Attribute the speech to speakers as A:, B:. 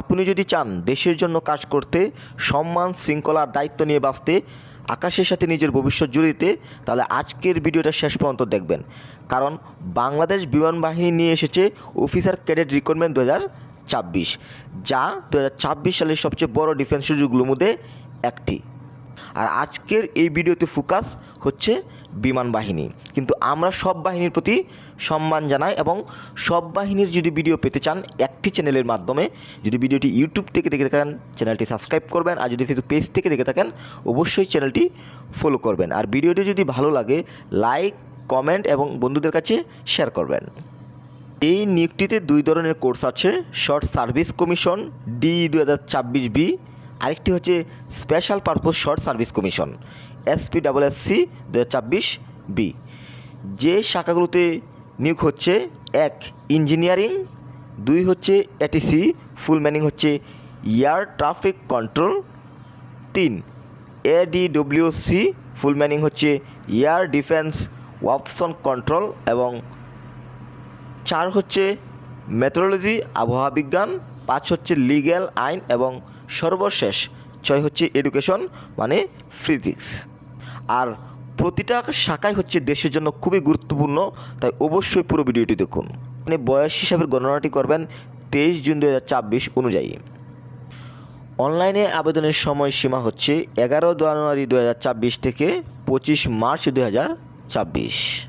A: আপনি যদি চান দেশের জন্য কাজ করতে, সম্মান শৃঙ্খলার দায়িত্ব নিয়ে বাঁচতে, আকাশের সাথে নিজের ভবিষ্যৎ জুড়ে দিতে, তাহলে আজকের ভিডিওটা শেষ পর্যন্ত দেখবেন। কারণ বাংলাদেশ বিমান বাহিনী নিয়ে এসেছে অফিসার ক্যাডেট রিক্রুটমেন্ট দু ছাব্বিশ, যা দু হাজার ছাব্বিশ সালের সবচেয়ে বড় ডিফেন্স সুযোগগুলোর মধ্যে একটি। আর আজকের এই ভিডিওতে ফোকাস হচ্ছে বিমান বাহিনী। কিন্তু আমরা সব বাহিনীর প্রতি সম্মান জানাই এবং সব বাহিনীর যদি ভিডিও পেতে চান, একটি চ্যানেলের মাধ্যমে যদি ভিডিওটি ইউটিউব থেকে দেখে থাকেন চ্যানেলটি সাবস্ক্রাইব করবেন আর যদি ফেসবুক পেজ থেকে দেখে থাকেন, অবশ্যই চ্যানেলটি ফলো করবেন। আর ভিডিওটি যদি ভালো লাগে লাইক কমেন্ট এবং বন্ধুদের কাছে শেয়ার করবেন। এই নিয়োগটিতে দুই ধরনের কোর্স আছে শর্ট সার্ভিস কমিশন ডি দু হাজার ছাব্বিশ বি আরেকটি হচ্ছে special purpose short service commission SP C দু হাজার ছাব্বিশ বি যে শাখাগুলোতে নিয়োগ হচ্ছে, এক ইঞ্জিনিয়ারিং দুই হচ্ছে এটিসি ফুল ম্যানিং হচ্ছে এয়ার ট্রাফিক কন্ট্রোল তিন এডিডব্লিউসি ফুল ম্যানিং হচ্ছে এয়ার ডিফেন্স অপশন কন্ট্রোল এবং চার হচ্ছে মেথোলজি আবহাওয়া বিজ্ঞান, পাঁচ হচ্ছে লিগ্যাল আইন এবং সর্বশেষ ছয় হচ্ছে এডুকেশন মানে ফিজিক্স। আর প্রতিটা শাখায় হচ্ছে দেশের জন্য খুবই গুরুত্বপূর্ণ, তাই অবশ্যই পুরো ভিডিওটি দেখুন। মানে বয়স হিসাবে গণনাটি করবেন তেইশ জুন দু অনুযায়ী। অনলাইনে আবেদনের সময়সীমা হচ্ছে এগারো জানুয়ারি দু থেকে পঁচিশ মার্চ দু হাজার ছাব্বিশ।